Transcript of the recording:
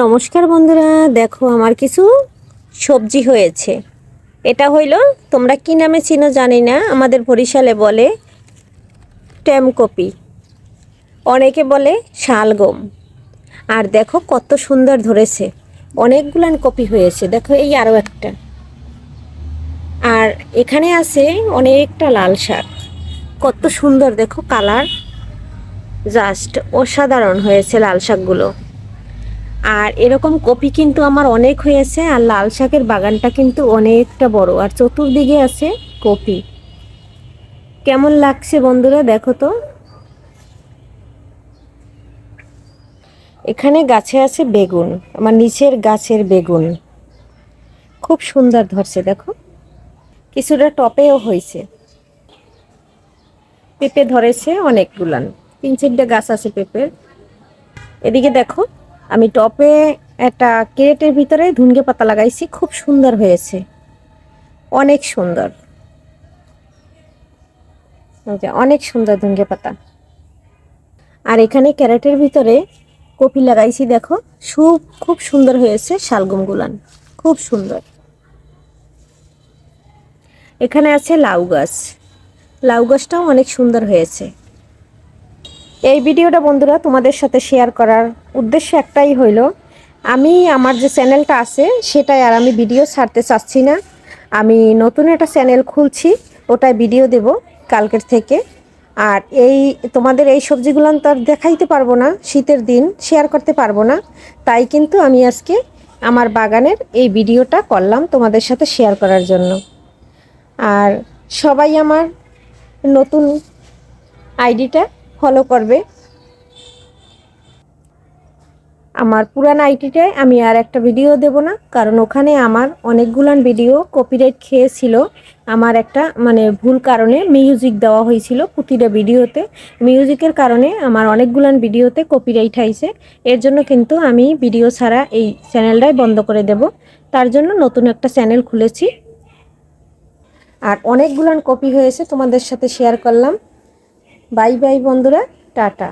নমস্কার বন্ধুরা, দেখো আমার কিছু সবজি হয়েছে। এটা হইল, তোমরা কি নামে চিনো জানি না, আমাদের বরিশালে বলে ট্যামকপি অনেকে বলে শালগম। আর দেখো কত সুন্দর ধরেছে অনেকগুলান কপি হয়েছে। দেখো এই আরও একটা। আর এখানে আছে অনেকটা লাল শাক। কত সুন্দর, দেখো কালার। জাস্ট অসাধারণ হয়েছে লাল শাকগুলো। আর এরকম কপি কিন্তু আমার অনেক হয়েছে, আর লাল শাকের বাগানটা কিন্তু অনেকটা বড়, আর চতুর্দিকে আছে কপি। কেমন লাগছে বন্ধুরা দেখো তো? এখানে গাছে আছে বেগুন, আমার নিচের গাছের বেগুন। খুব সুন্দর ধরছে দেখো। কিছুটা টপেও হয়েছে। পেঁপে ধরেছে অনেকগুলান। তিন চারটে গাছ আছে পেঁপের। এদিকে দেখো। আমি টপে একটা ক্রেটের ভিতরে ধুনগে পাতা লাগাইছি, খুব সুন্দর হয়েছে। অনেক সুন্দর। অনেক সুন্দর ধুনগে পাতা। আর এখানে ক্যারেটের ভিতরে কপি লাগাইছি, দেখো সুপ খুব সুন্দর হয়েছে শালগম গুলান, খুব সুন্দর। এখানে আছে লাউ গাছ। লাউ গাছটাও অনেক সুন্দর হয়েছে। এই ভিডিওটা বন্ধুরা তোমাদের সাথে শেয়ার করার উদ্দেশ্য একটাই হইল, আমি আমার যে চ্যানেলটা আছে সেটাই আর আমি ভিডিও ছাড়তে চাচ্ছি না। আমি নতুন একটা চ্যানেল খুলছি, ওটায় ভিডিও দেব কালকের থেকে। আর এই তোমাদের এই সবজিগুলো তো আর দেখাইতে পারব না, শীতের দিন শেয়ার করতে পারব না। তাই কিন্তু আমি আজকে আমার বাগানের এই ভিডিওটা করলাম তোমাদের সাথে শেয়ার করার জন্য। আর সবাই আমার নতুন আইডিটা ফলো করবে। আমার পুরান আইটিটায় আমি আর একটা ভিডিও দেব না, কারণ ওখানে আমার অনেকগুলান ভিডিও কপিরাইট খেয়েছিল। আমার একটা মানে ভুল কারণে মিউজিক দেওয়া হয়েছিল প্রতিটা ভিডিওতে মিউজিকের কারণে আমার অনেকগুলান ভিডিওতে কপিরাইট আইছে। এর জন্য কিন্তু আমি ভিডিও ছাড়া এই চ্যানেলটাই বন্ধ করে দেব। তার জন্য নতুন একটা চ্যানেল খুলেছি। আর অনেকগুলান কপি হয়েছে তোমাদের সাথে শেয়ার করলাম। বাই বাই বন্ধুরা, টাটা।